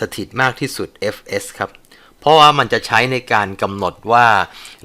สถิตมากที่สุด Fs ครับ เพราะว่ามันจะใช้ในการกำหนดว่า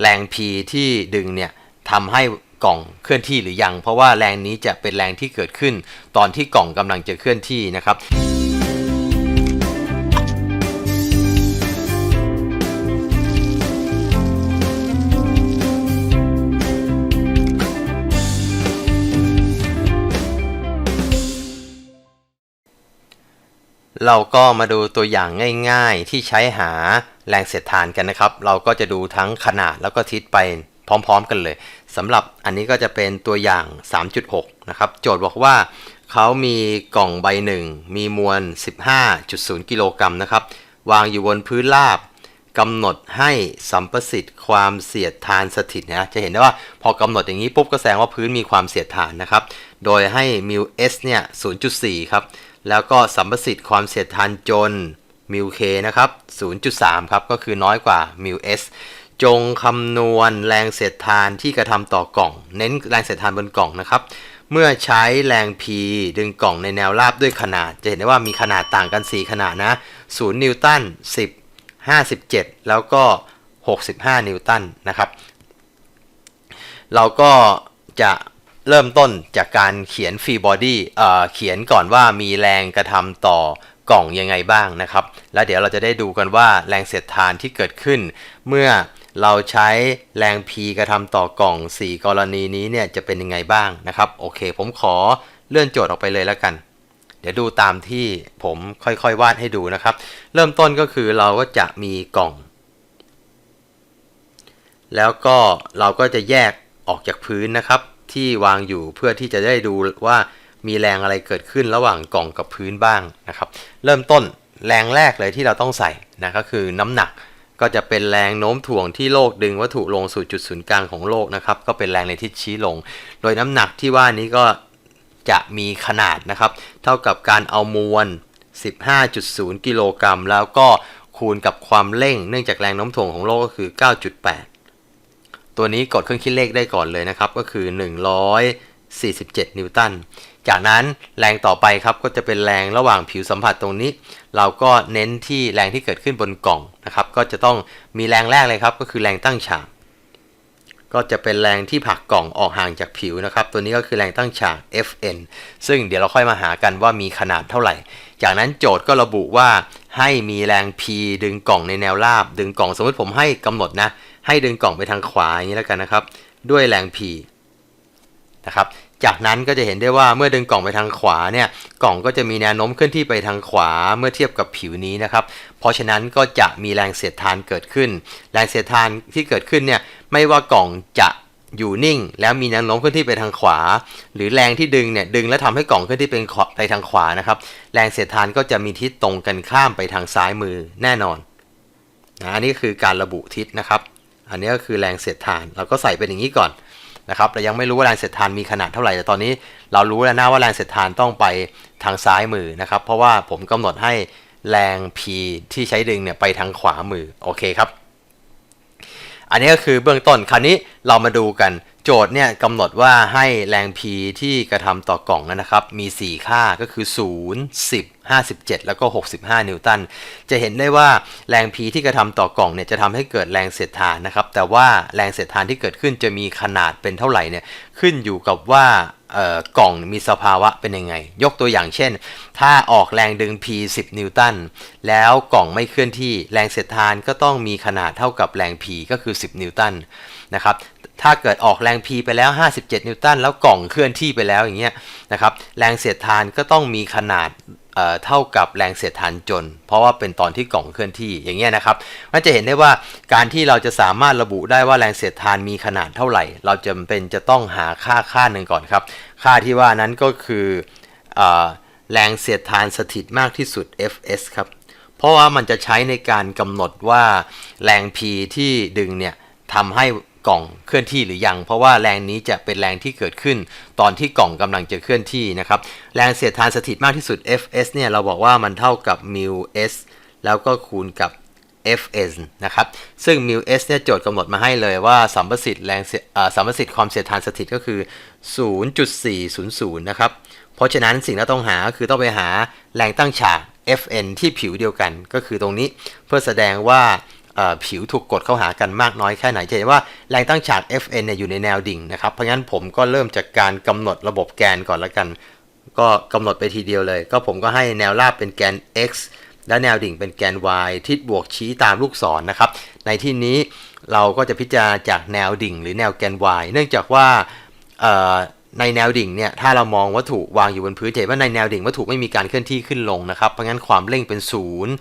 แรง P ที่ดึงเนี่ยทำให้กล่องเคลื่อนที่หรือยัง เพราะว่าแรงนี้จะเป็นแรงที่เกิดขึ้น ตอนที่กล่องกำลังจะเคลื่อนที่นะครับ เราก็มาดูตัวอย่างง่ายๆ ที่ใช้หาแรงเสียดทานกันนะครับ เราก็จะดูทั้งขนาดแล้วก็ทิศไปพร้อมๆกันเลยสำหรับอันนี้ก็จะเป็นตัวอย่าง 3.6 นะครับ โจทย์บอกว่าเขามีกล่องใบหนึ่งมีมวล 15.0 กิโลกรัมนะครับ วางอยู่บนพื้นราบกำหนดให้สัมประสิทธิ์ความเสียดทานสถิตนะจะเห็นได้ว่าพอกำหนดอย่างนี้ปุ๊บก็แสดงว่าพื้นมีความเสียดทานนะครับ โดยให้มิว s เนี่ย 0.4 ครับ แล้วก็สัมประสิทธิ์ความเสียดทานจนมิว k นะครับ 0.3 ครับ ก็คือน้อยกว่ามิว s จงคำนวณแรงเสียดทานที่กระทำต่อกล่อง เน้นแรงเสียดทานบนกล่องนะครับ เมื่อใช้แรง P ดึงกล่องในแนวราบด้วยขนาด จะเห็นได้ว่ามีขนาดต่างกัน 4 ขนาดนะ 0 นิวตัน 10 57 แล้วก็ 65 นิวตันนะครับ เราก็จะ เริ่มต้นจากการเขียนฟรีบอดี้เขียนก่อนว่ามีแรงกระทำต่อกล่องยังไงบ้างนะครับ แล้วเดี๋ยวเราจะได้ดูกันว่าแรงเสียดทานที่เกิดขึ้น เมื่อเราใช้แรง P กระทำต่อกล่อง 4 กรณีนี้เนี่ยจะเป็นยังไงบ้างนะครับ โอเค ผมขอเลื่อนโจทย์ออกไปเลยแล้วกัน เดี๋ยวดูตามที่ผมค่อยๆวาดให้ดูนะครับ เริ่มต้นก็คือเราก็จะมีกล่อง แล้วก็เราก็จะแยกออกจากพื้นนะครับ ที่วางอยู่เพื่อที่จะได้ดูว่ามีแรงอะไรเกิดขึ้นระหว่างกล่องกับพื้นบ้างนะครับ เริ่มต้นแรงแรกเลยที่เราต้องใส่นะก็คือน้ำหนักก็จะเป็นแรงโน้มถ่วงที่โลกดึงวัตถุลงสู่จุดศูนย์กลางของโลกนะครับ ก็เป็นแรงในทิศชี้ลง โดยน้ำหนักที่ว่านี้ก็จะมีขนาดนะครับ เท่ากับการเอามวล 15.0 กิโลกรัมแล้วก็คูณกับความเร่ง เนื่องจากแรงโน้มถ่วงของโลกก็คือ 9.8 ตัวนี้กดเครื่องคิดเลขได้ก่อนเลยนะครับก็คือ 147 นิวตัน จากนั้นแรงต่อไปครับก็จะเป็นแรงระหว่างผิวสัมผัสตรงนี้ เราก็เน้นที่แรงที่เกิดขึ้นบนกล่องนะครับ ก็จะต้องมีแรงแรกเลยครับ ก็คือแรงตั้งฉาก ก็จะเป็นแรงที่ผลักกล่องออกห่างจากผิวนะครับ ตัวนี้ก็คือแรงตั้งฉาก Fn ซึ่งเดี๋ยวเราค่อยมาหากันว่ามีขนาดเท่าไหร่ จากนั้นโจทย์ก็ระบุว่าให้มีแรง P ดึงกล่องในแนวราบ ดึงกล่องสมมติผมให้กำหนดนะ ให้ดึงกล่องไปทางขวาอย่างนี้แล้วกันนะครับ ด้วยแรง P นะครับจากนั้นก็จะเห็นได้ว่าเมื่อดึงกล่องไปทางขวาเนี่ยกล่องก็จะมีแนวโน้มเคลื่อนที่ไปทางขวาเมื่อเทียบกับผิวนี้นะครับ เพราะฉะนั้นก็จะมีแรงเสียดทานเกิดขึ้น แรงเสียดทานที่เกิดขึ้นเนี่ยไม่ว่ากล่องจะอยู่นิ่ง แล้วมีแนวโน้มเคลื่อนที่ไปทางขวา หรือแรงที่ดึงเนี่ยดึงแล้วทำให้กล่องเคลื่อนที่เป็นไปทางขวานะครับ แรงเสียดทานก็จะมีทิศตรงกันข้ามไปทางซ้ายมือแน่นอนนะอันนี้คือการระบุทิศนะครับ อันนี้ก็คือแรงเสียดทาน เราก็ใส่เป็นอย่างนี้ก่อนนะครับเรายังไม่รู้ว่าแรงเสียดทานมีขนาดเท่าไหร่แต่ตอนนี้เรารู้แล้วนะว่าแรงเสียดทานต้องไปทางซ้ายมือนะครับ เพราะว่าผมกำหนดให้แรง P ที่ใช้ดึงเนี่ยไปทางขวามือโอเคครับ อันนี้ก็คือเบื้องต้น คราวนี้เรามาดูกัน โจทย์เนี่ยกำหนดว่าให้แรง P ที่กระทำต่อกล่องนะครับ มี 4 ค่าก็คือ 0 10 57 แล้วก็ 65 นิวตัน จะเห็นได้ว่าแรง P ที่กระทำต่อกล่องเนี่ยจะทำให้เกิดแรงเสียดทานนะครับ แต่ว่าแรงเสียดทานที่เกิดขึ้นจะมีขนาดเป็นเท่าไหร่เนี่ยขึ้นอยู่กับว่า กล่องมีสภาวะเป็นยังไง ยกตัวอย่างเช่น ถ้าออกแรงดึง P 10 นิวตัน แล้วกล่องไม่เคลื่อนที่แรงเสียดทานก็ต้องมีขนาดเท่ากับแรง P ก็คือ 10 นิวตันนะครับ ถ้าเกิดออกแรง P ไปแล้ว 57 นิวตัน แล้วกล่องเคลื่อนที่ไปแล้วอย่างเงี้ยนะครับ แรงเสียดทานก็ต้องมีขนาด เท่ากับแรงเสียดทานจน เพราะว่าเป็นตอนที่กล่องเคลื่อนที่อย่างเงี้ยนะครับมันจะเห็นได้ว่าการที่เราจะสามารถระบุได้ว่าแรงเสียดทานมีขนาดเท่าไหร่ เราจำเป็นจะต้องหาค่าค่าหนึ่งก่อนครับ ค่าที่ว่านั้นก็คืออแรงเสียดทานสถิตมากที่สุด Fs ครับเพราะว่ามันจะใช้ในการกำหนดว่าแรง P ที่ดึงเนี่ยทำให้ กล่องเคลื่อนที่หรือยัง เพราะว่าแรงนี้จะเป็นแรงที่เกิดขึ้น ตอนที่กล่องกำลังจะเคลื่อนที่นะครับแรงเสียดทานสถิตมากที่สุด Fs เนี่ยเราบอกว่ามันเท่ากับ mu s แล้วก็คูณกับ Fn นะครับ ซึ่ง mu s เนี่ยโจทย์กำหนดมาให้เลยว่าสัมประสิทธิ์แรงสัมประสิทธิ์ความเสียดทานสถิตก็คือ 0.400 นะครับ เพราะฉะนั้นสิ่งที่ต้องหาคือต้องไปหาแรงตั้งฉาก Fn ที่ผิวเดียวกันก็คือตรงนี้เพื่อแสดงว่า ผิวถูกกดเข้าหากันมากน้อยแค่ไหนจะเห็นว่าแรงตั้งฉาก Fn เนี่ยอยู่ในแนวดิ่งนะครับ เพราะงั้นผมก็เริ่มจากการกำหนดระบบแกนก่อนละกัน ก็กำหนดไปทีเดียวเลย ก็ผมก็ให้แนวราบเป็นแกน x และแนวดิ่งเป็นแกน y ทิศบวกชี้ตามลูกศรนะครับ ในที่นี้เราก็จะพิจารณาจากแนวดิ่งหรือแนวแกน y เนื่องจากว่า ในแนวดิ่งเนี่ยถ้าเรามองวัตถุวางอยู่บนพื้นจะเห็นว่าในแนวดิ่งวัตถุไม่มีการเคลื่อนที่ขึ้นลงนะครับเพราะงั้นความเร่งเป็นศูนย์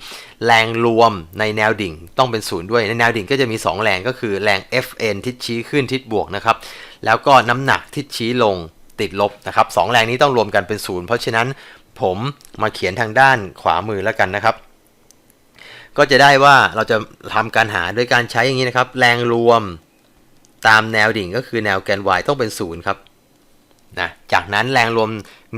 แรงรวมในแนวดิ่งต้องเป็นศูนย์ด้วยในแนวดิ่งก็จะมี 2 แรงก็คือแรง Fn ทิศชี้ขึ้นทิศบวกนะครับแล้วก็น้ำหนักทิศชี้ลงติดลบนะครับสองแรงนี้ต้องรวมกันเป็นศูนย์เพราะฉะนั้นผมมาเขียนทางด้านขวามือแล้วกันนะครับ ก็จะได้ว่าเราจะทำการหาโดยการใช้อย่างนี้นะครับ แรงรวมตามแนวดิ่งก็คือแนวแกน y ต้องเป็นศูนย์ครับ นะจากนั้นแรงรวม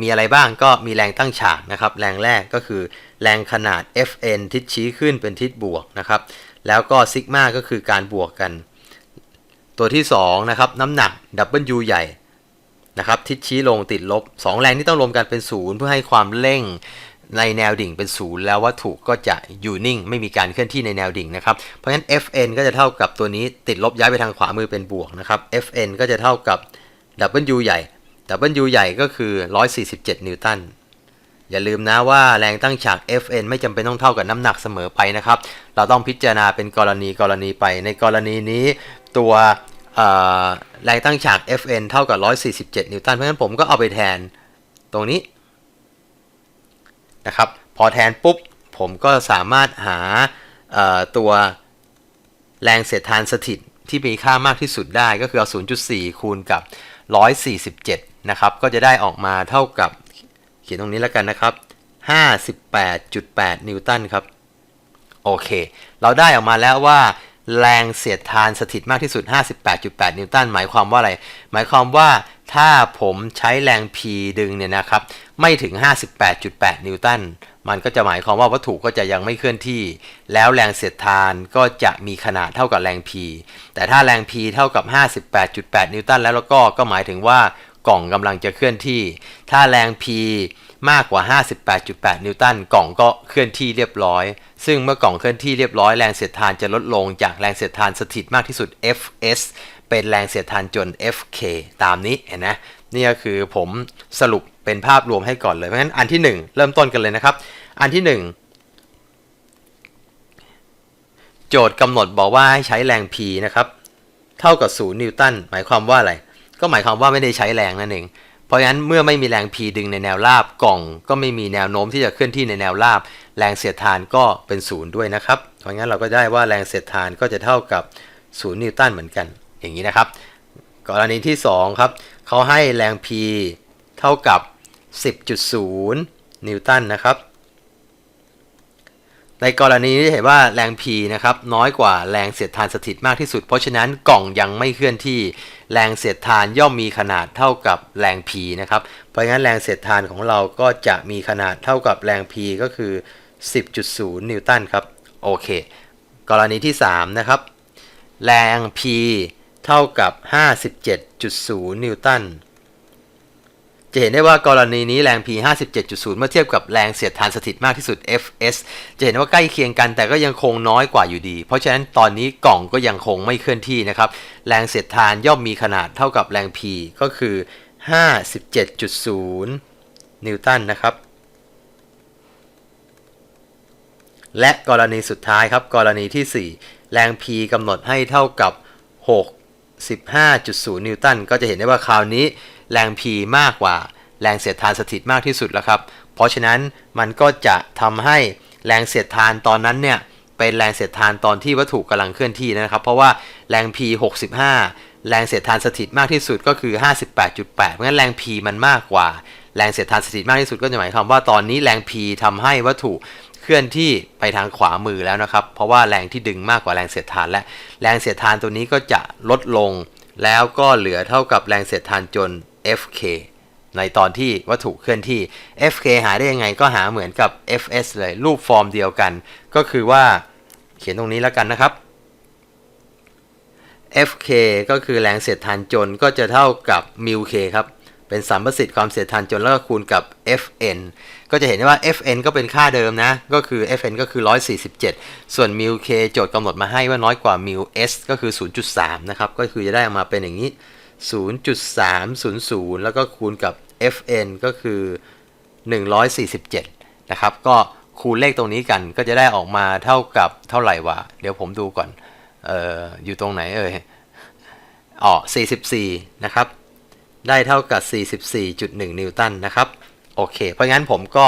มีอะไรบ้างก็มีแรงตั้งฉากนะครับ แรงแรกก็คือแรงขนาด Fn ทิศชี้ขึ้นเป็นทิศบวกนะครับ แล้วก็ซิกมาก็คือการบวกกัน ตัวที่2นะครับน้ำหนัก W ใหญ่นะครับทิศชี้ลงติดลบ 2 แรงที่ต้องรวมกันเป็นศูนย์เพื่อให้ความเร่งในแนวดิ่งเป็นศูนย์แล้ววัตถุก็จะอยู่นิ่ง ไม่มีการเคลื่อนที่ในแนวดิ่งนะครับ เพราะฉะนั้น Fn ก็จะเท่ากับตัวนี้ติดลบย้ายไปทางขวามือเป็นบวกนะครับ Fn ก็จะเท่ากับ W ใหญ่ W ใหญ่ก็คือ 147 นิวตัน อย่าลืมนะว่าแรงตั้งฉาก Fn ไม่จำเป็นต้องเท่ากับน้ำหนักเสมอไปนะครับ เราต้องพิจารณาเป็นกรณีกรณีไป ในกรณีนี้ตัวแรงตั้งฉาก Fn เท่ากับ 147 นิวตัน เพราะฉะนั้นผมก็เอาไปแทนตรงนี้นะครับ พอแทนปุ๊บ ผมก็สามารถหาตัวแรงเสียดทานสถิตที่มีค่ามากที่สุดได้ก็คือเอา 0.4 คูณกับ 147 นะครับก็จะได้ออกมาเท่ากับเขียนตรงนี้แล้วกันนะครับ 58.8 นิวตันครับ โอเค เราได้ออกมาแล้วว่าแรงเสียดทานสถิตมากที่สุด 58.8 นิวตัน หมายความว่าอะไร หมายความว่าถ้าผมใช้แรง P ดึงเนี่ยนะครับ ไม่ถึง 58.8 นิวตัน มันก็จะหมายความว่าวัตถุก็จะยังไม่เคลื่อนที่ แล้วแรงเสียดทานก็จะมีขนาดเท่ากับแรง P แต่ถ้าแรง P เท่ากับ 58.8 นิวตันแล้วแล้วก็ก็หมายถึงว่า กล่องกำลังจะเคลื่อนที่ ถ้าแรง P มากกว่า 58.8 นิวตัน กล่องก็เคลื่อนที่เรียบร้อย ซึ่งเมื่อกล่องเคลื่อนที่เรียบร้อย แรงเสียดทานจะลดลงจากแรงเสียดทานสถิตมากที่สุด Fs เป็นแรงเสียดทานจน Fk ตามนี้เห็นนะ นี่ก็คือผมสรุปเป็นภาพรวมให้ก่อนเลย เพราะฉะนั้นอันที่ 1 เริ่มต้นกันเลยนะครับ อันที่ 1โจทย์กำหนดบอกว่าให้ใช้แรง P นะครับ เท่ากับ 0 นิวตัน หมายความว่าอะไร ก็หมายความว่าไม่ได้ใช้แรงนั่นเอง เพราะฉะนั้นเมื่อไม่มีแรง P ดึงในแนวราบกล่อง ก็ไม่มีแนวโน้มที่จะเคลื่อนที่ในแนวราบ แรงเสียดทานก็เป็นศูนย์ด้วยนะครับ เพราะงั้นเราก็ได้ว่าแรงเสียดทานก็จะเท่ากับ0นิวตันเหมือนกัน อย่างนี้นะครับ กรณีที่2ครับเขาให้แรง P เท่ากับ 10.0 นิวตันนะครับ ในกรณีนี้จะเห็นว่าแรง P นะครับน้อยกว่าแรงเสียดทานสถิตมากที่สุด เพราะฉะนั้นกล่องยังไม่เคลื่อนที่แรงเสียดทานย่อมมีขนาดเท่ากับแรง P นะครับเพราะงั้นแรงเสียดทานของเราก็จะมีขนาดเท่ากับแรง P ก็คือ 10.0 นิวตันครับโอเค กรณีที่ 3 นะครับ แรง P เท่ากับ 57.0 นิวตัน จะเห็นได้ว่ากรณีนี้แรง P 57.0 เมื่อเทียบกับแรงเสียดทานสถิตมากที่สุด Fs จะเห็นว่าใกล้เคียงกันแต่ก็ยังคงน้อยกว่าอยู่ดี เพราะฉะนั้นตอนนี้กล่องก็ยังคงไม่เคลื่อนที่นะครับ แรงเสียดทานย่อมมีขนาดเท่ากับแรง P ก็คือ 57.0 นิวตันนะครับ และกรณีสุดท้ายครับ กรณีที่ 4 แรง P กำหนดให้เท่ากับ 65.0 นิวตัน ก็จะเห็นได้ว่าคราวนี้ แรง P มากกว่าแรงเสียดทานสถิตมากที่สุดแล้วครับ เพราะฉะนั้นมันก็จะทำให้แรงเสียดทานตอนนั้นเนี่ยเป็นแรงเสียดทานตอนที่วัตถุกำลังเคลื่อนที่นะครับ เพราะว่าแรง P 65 แรงเสียดทานสถิตมากที่สุดก็คือ 58.8 เพราะงั้นแรง P มันมากกว่า แรงเสียดทานสถิตมากที่สุดก็จะหมายความว่าตอนนี้แรง P ทำให้วัตถุเคลื่อนที่ไปทางขวามือแล้วนะครับ เพราะว่าแรงที่ดึงมากกว่าแรงเสียดทานและแรงเสียดทานตัวนี้ก็จะลดลง แล้วก็เหลือเท่ากับแรงเสียดทานจน FK ในตอนที่วัตถุเคลื่อนที่ FK หาได้ยังไงก็หาเหมือนกับ FS เลยรูปฟอร์มเดียวกัน ก็คือว่าเขียนตรงนี้แล้วกันนะครับ Fk ก็คือแรงเสียดทานจนก็จะเท่ากับมิวเคครับ เป็นสัมประสิทธิ์ความเสียดทานจนแล้วก็คูณกับ Fn ก็จะเห็นได้ว่า Fn ก็เป็นค่าเดิมนะ ก็คือ Fn ก็คือ 147 ส่วนมิวเคโจทย์กำหนดมาให้ว่าน้อยกว่ามิว s ก็คือ 0.3 นะครับ ก็คือจะได้ออกมาเป็นอย่างนี้ 0.300 แล้วก็คูณกับ Fn ก็คือ 147 นะครับ ก็คูณเลขตรงนี้กันก็จะได้ออกมาเท่ากับเท่าไหร่วะ เดี๋ยวผมดูก่อนเอ่ออยู่ตรงไหนเอ่ยอ๋อ44 นะครับ ได้เท่ากับ 44.1 นิวตันนะครับ โอเค เพราะงั้นผมก็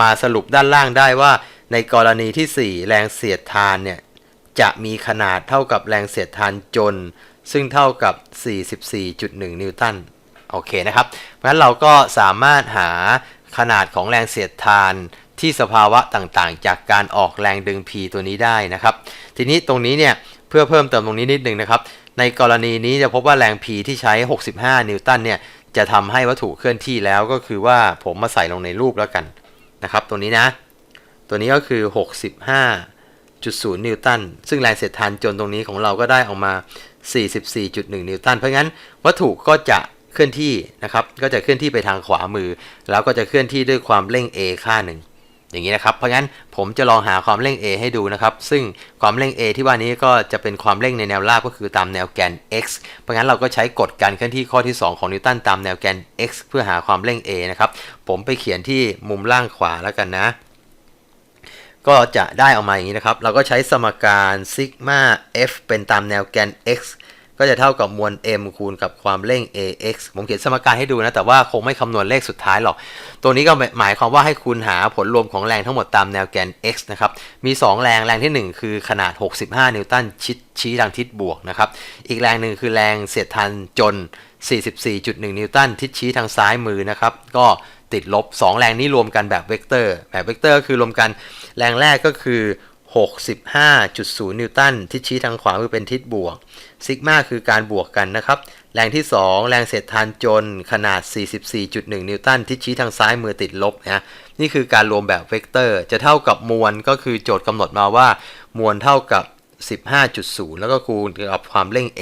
มาสรุปด้านล่างได้ว่า ในกรณีที่ 4 แรงเสียดทานเนี่ย จะมีขนาดเท่ากับแรงเสียดทานจน ซึ่งเท่ากับ 44.1 นิวตัน โอเคนะครับ เพราะฉะนั้นเราก็สามารถหาขนาดของแรงเสียดทานที่สภาวะต่างๆ จากการออกแรงดึง P ตัวนี้ได้นะครับ ทีนี้ตรงนี้เนี่ยเพื่อเพิ่มเติมตรงนี้นิดนึงนะครับ ในกรณีนี้จะพบว่าแรง P ที่ใช้ 65 นิวตันเนี่ยจะทำให้วัตถุเคลื่อนที่แล้วก็คือว่าผมมาใส่ลงในรูปแล้วกันนะครับ ตัวนี้นะ ตัวนี้ก็คือ 65.0 นิวตัน ซึ่งแรงเสียดทานจนตรงนี้ของเราก็ได้ออกมา 44.1 นิวตัน เพราะงั้นวัตถุก็จะเคลื่อนที่นะครับ ก็จะเคลื่อนที่ไปทางขวามือ แล้วก็จะเคลื่อนที่ด้วยความเร่ง a ค่าหนึ่งอย่างนี้นะครับ เพราะงั้นผมจะลองหาความเร่ง a ให้ดูนะครับ ซึ่งความเร่ง a ที่ว่านี้ก็จะเป็นความเร่งในแนวราบก็คือตามแนวแกน x เพราะงั้นเราก็ใช้กฎการเคลื่อนที่ข้อที่ 2 ของนิวตันตามแนวแกน x เพื่อหาความเร่ง a นะครับ ผมไปเขียนที่มุมล่างขวาแล้วกันนะ ก็จะได้ออกมาอย่างนี้นะครับ เราก็ใช้สมการซิกมา f เป็นตามแนวแกน x ก็จะเท่ากับมวล m คูณกับความเร่ง ax ผมเขียนสมการให้ดูนะ แต่ว่าคงไม่คำนวณเลขสุดท้ายหรอก ตัวนี้ก็หมายความว่าให้คุณหาผลรวมของแรงทั้งหมดตามแนวแกน x นะครับ มี 2 แรง แรงทีหนึ่1 คือขนาด 65 นิวตันชิดชี้ทางทิศบวกนะครับ อีกแรงหนึ่งคือแรงเสียดทานจน 44.1 นิวตันทิศชี้ทางซ้ายมือนะครับ ก็ติดลบ 2 แรงนี้รวมกันแบบเวกเตอร์ แบบเวกเตอร์คือรวมกัน แรงแรกก็คือ 65.0 นิวตันทิศชี้ทางขวามือเป็นทิศบวกซิกมาคือการบวกกันนะครับ แรงที่ 2 แรงเสียดทานจนขนาด 44.1 นิวตันทิศชี้ทางซ้ายมือติดลบนะนี่คือการรวมแบบเวกเตอร์ จะเท่ากับมวลก็คือโจทย์กำหนดมาว่า มวลเท่ากับ 15.0 แล้วก็คูณกับความเร่ง a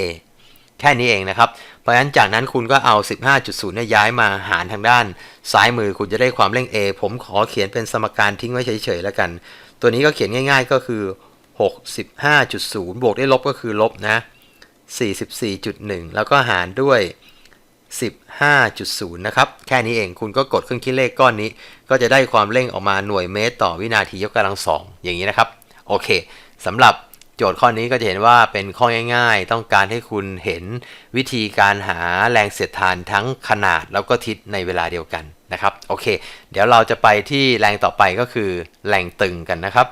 แค่นี้เองนะครับ เพราะฉะนั้นจากนั้นคุณก็เอา 15.0เนี่ยย้ายมาหารทางด้านซ้ายมือคุณจะได้ความเร่ง a ผมขอเขียนเป็นสมการทิ้งไว้เฉยๆแล้วกัน ตัวนี้ก็เขียนง่ายๆก็คือ 65.0 บวกด้วยลบก็คือลบนะ44.1 แล้วก็หารด้วย 15.0 นะครับ แค่นี้เองคุณก็กดเครื่องคิดเลขก้อนนี้ ก็จะได้ความเร่งออกมาหน่วยเมตรต่อวินาทียกกำลังสองอย่างนี้นะครับ โอเคสำหรับ จทย์ข้อนี้ก็จะเห็นว่าเป็นข้อง่าย ๆ ต้องการให้คุณเห็นวิธีการหาแรงเสียดทานทั้งขนาดแล้วก็ทิศในเวลาเดียวกันนะครับโอเค เดี๋ยวเราจะไปที่แรงต่อไปก็คือแรงตึงกันนะครับ